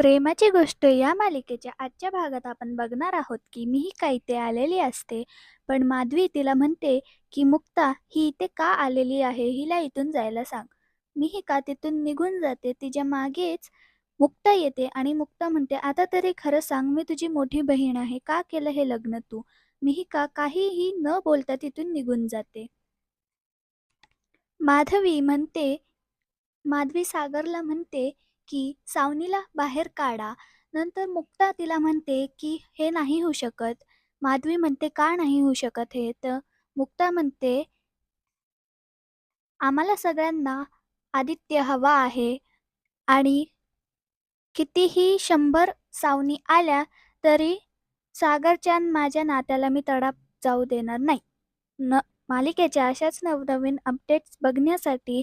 प्रेमाची गोष्ट या मालिकेच्या आजच्या भागात आपण बघणार आहोत की मिहिका इथे आलेली असते? पण माधवी तिला म्हणते की मुक्ता ही इथे का आलेली आहे? हिला इथून जायला सांग. मिहिका तिथून निघून जाते? तिच्या मागेच मुक्ता येते आणि मुक्ता म्हणते आता तरी खरं सांग मी तुझी मोठी बहीण आहे. का केलं हे लग्न तू? मिहिका काहीही न बोलता तिथून निघून जाते. माधवी म्हणते माधवी सागरला म्हणते की सावनीला बाहेर काढा. नंतर मुक्ता तिला म्हणते की हे नाही होऊ शकत. माधवी म्हणते का नाही होऊ शकत हे? तर मुक्ता म्हणते आम्हाला सगळ्यांना आदित्य हवा आहे. आणि कितीही शंभर सावनी आल्या तरी सागरच्या माझ्या नात्याला मी तडा जाऊ देणार नाही. न मालिकेच्या अशाच नवनवीन अपडेट्स बघण्यासाठी